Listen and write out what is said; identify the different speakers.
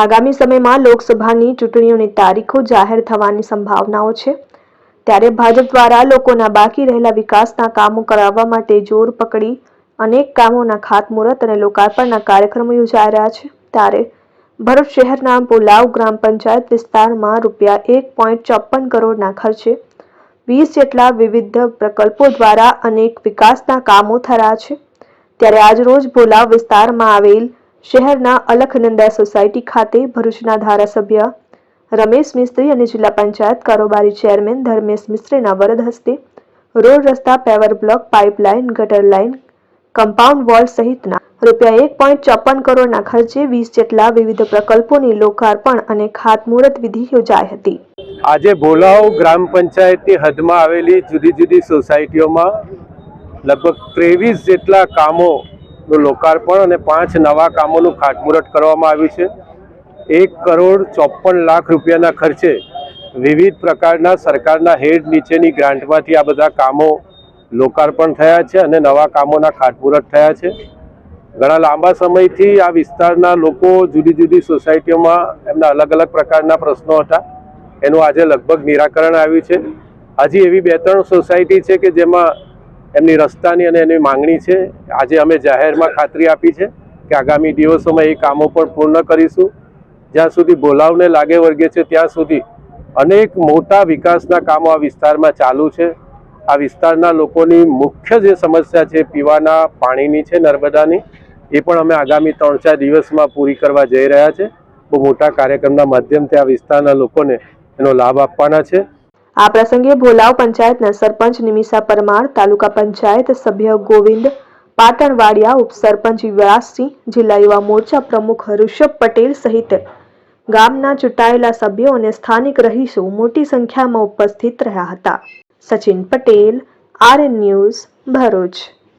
Speaker 1: આગામી સમયમાં લોકસભાની ચૂંટણીઓની તારીખો જાહેર થવાની સંભાવનાઓ છે. ત્યારે ભાજપ દ્વારા લોકોના બાકી રહેલા વિકાસના કામો કરાવવા માટે જોર પકડી અનેક કામોના ખાતમુહૂર્ત અને લોકાર્પણના કાર્યક્રમો યોજાઈ રહ્યા છે. ત્યારે ભરૂચ શહેરના બોલાવ ગ્રામ પંચાયત વિસ્તારમાં રૂપિયા એક પોઈન્ટ ચોપન કરોડના ખર્ચે વીસ જેટલા વિવિધ પ્રકલ્પો દ્વારા અનેક વિકાસના કામો થયા છે. ત્યારે આજરોજ ભોલાવ વિસ્તારમાં આવેલ શહેરના અલખનંદા સોસાયટી ખાતે ભરૂચના ધારાસભ્ય રમેશ મિસ્ત્રી અને જિલ્લા પંચાયત કારોબારી ચેરમેન ધર્મેશ મિસ્ત્રીના વરદ હસ્તે રોડ રસ્તા, પેવર બ્લોક, પાઇપલાઇન, ગટર લાઇન, કમ્પાઉન્ડ વોલ સહિતના રૂપિયા એક પોઈન્ટ ચોપન કરોડના ખર્ચે વીસ જેટલા વિવિધ પ્રકલ્પોની લોકાર્પણ અને ખાતમુહૂર્ત વિધિ યોજાઈ હતી.
Speaker 2: આજે ભોલાવ ગ્રામ પંચાયતની હદમાં આવેલી જુદી જુદી સોસાયટીઓમાં લગભગ ત્રેવીસ જેટલા કામોનું લોકાર્પણ અને પાંચ નવા કામોનું ખાતમુહૂર્ત કરવામાં આવ્યું છે. એક કરોડ ચોપન લાખ રૂપિયાના ખર્ચે વિવિધ પ્રકારના સરકારના હેડ નીચેની ગ્રાન્ટમાંથી આ બધા કામો લોકાર્પણ થયા છે અને નવા કામોના ખાતમુહૂર્ત થયા છે. ઘણા લાંબા સમયથી આ વિસ્તારના લોકો જુદી જુદી સોસાયટીઓમાં એમના અલગ અલગ પ્રકારના પ્રશ્નો હતા. એનું આજે લગભગ નિરાકરણ આવ્યું છે. હજી એવી બે ત્રણ સોસાયટી છે કે જેમાં એમની રસ્તાની અને એની માંગણી છે. આજે અમે જાહેરમાં ખાતરી આપી છે કે આગામી દિવસોમાં એ કામો પણ પૂર્ણ કરીશું. જ્યાં સુધી બોલાવને લાગે વર્ગે છે, ત્યાં સુધી અનેક મોટા વિકાસના કામો આ વિસ્તારમાં ચાલુ છે. આ વિસ્તારના લોકોની મુખ્ય જે સમસ્યા છે, પીવાના પાણીની છે, નર્મદાની, એ પણ અમે આગામી ત્રણ ચાર દિવસમાં પૂરી કરવા જઈ રહ્યા છે. બહુ મોટા કાર્યક્રમના માધ્યમથી આ વિસ્તારના લોકોને એનો લાભ આપવાના છે.
Speaker 1: આ પ્રસંગે ભોલાવ પંચાયતના સરપંચ નિમિષા પરમાર, તાલુકા પંચાયત સભ્ય ગોવિંદ, પાટણવાડિયા ઉપસરપંચ વ્યાસસિંહ જિલ્લા યુવા મોરચા પ્રમુખ ઋષભ પટેલ સહિત ગામના ચૂંટાયેલા સભ્યો અને સ્થાનિક રહીશો મોટી સંખ્યામાં ઉપસ્થિત રહ્યા હતા. Sachin Patel, RN news, Bharuch.